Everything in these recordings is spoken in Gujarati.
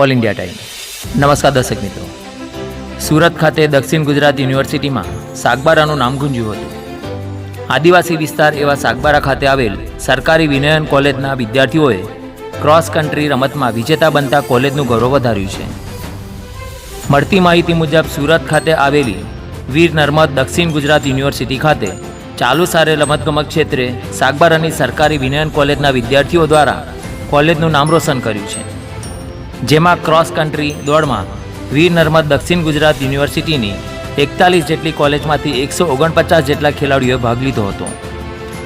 All India time. નમસ્કાર દર્શક મિત્રો. સુરત ખાતે દક્ષિણ ગુજરાત યુનિવર્સિટીમાં સાગબારાનું નામ ગુંજ્યું હતું. આદિવાસી વિસ્તાર એવા સાગબારા ખાતે આવેલ સરકારી વિનયન કોલેજના વિદ્યાર્થીઓએ ક્રોસ કન્ટ્રી રમતમાં વિજેતા બનતા કોલેજનું ગૌરવ વધાર્યું છે. મળતી માહિતી મુજબ સુરત ખાતે આવેલી વીર નર્મદ દક્ષિણ ગુજરાત યુનિવર્સિટી ખાતે ચાલુ સારે રમતગમત ક્ષેત્રે સાગબારાની સરકારી વિનયન કોલેજના વિદ્યાર્થીઓ દ્વારા કોલેજનું નામ રોશન કર્યું છે. જેમાં ક્રોસ કન્ટ્રી દોડમાં વીર નર્મદ દક્ષિણ ગુજરાત યુનિવર્સિટીની એકતાલીસ જેટલી કોલેજમાંથી એકસો ઓગણપચાસ જેટલા ખેલાડીઓએ ભાગ લીધો હતો.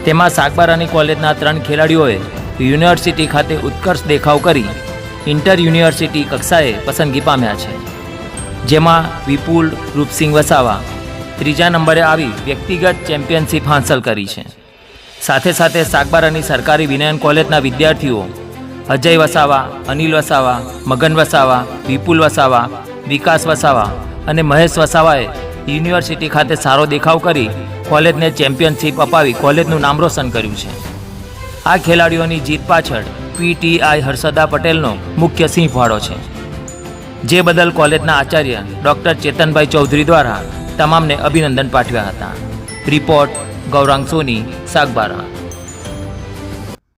તેમાં સાગબારાની કોલેજના ત્રણ ખેલાડીઓએ યુનિવર્સિટી ખાતે ઉત્કર્ષ દેખાવ કરી ઇન્ટર યુનિવર્સિટી કક્ષાએ પસંદગી પામ્યા છે. જેમાં વિપુલ રૂપસિંહ વસાવા ત્રીજા નંબરે આવી વ્યક્તિગત ચેમ્પિયનશિપ હાંસલ કરી છે. સાથે સાથે સાગબારાની સરકારી વિનયન કોલેજના વિદ્યાર્થીઓ અજય વસાવા, અનિલ વસાવા, મગન વસાવા, વિપુલ વસાવા, વિકાસ વસાવા અને મહેશ વસાવાએ યુનિવર્સિટી ખાતે સારો દેખાવ કરી કોલેજને ચેમ્પિયનશિપ અપાવી કોલેજનું નામ રોશન કર્યું છે. આ ખેલાડીઓની જીત પાછળ પીટીઆઈ હર્ષદા પટેલનો મુખ્ય સિંહ ફાળો છે. જે બદલ કોલેજના આચાર્ય ડૉક્ટર ચેતનભાઈ ચૌધરી દ્વારા તમામને અભિનંદન પાઠવ્યા હતા. રિપોર્ટ, ગૌરાંગ સોની, સાગબારા.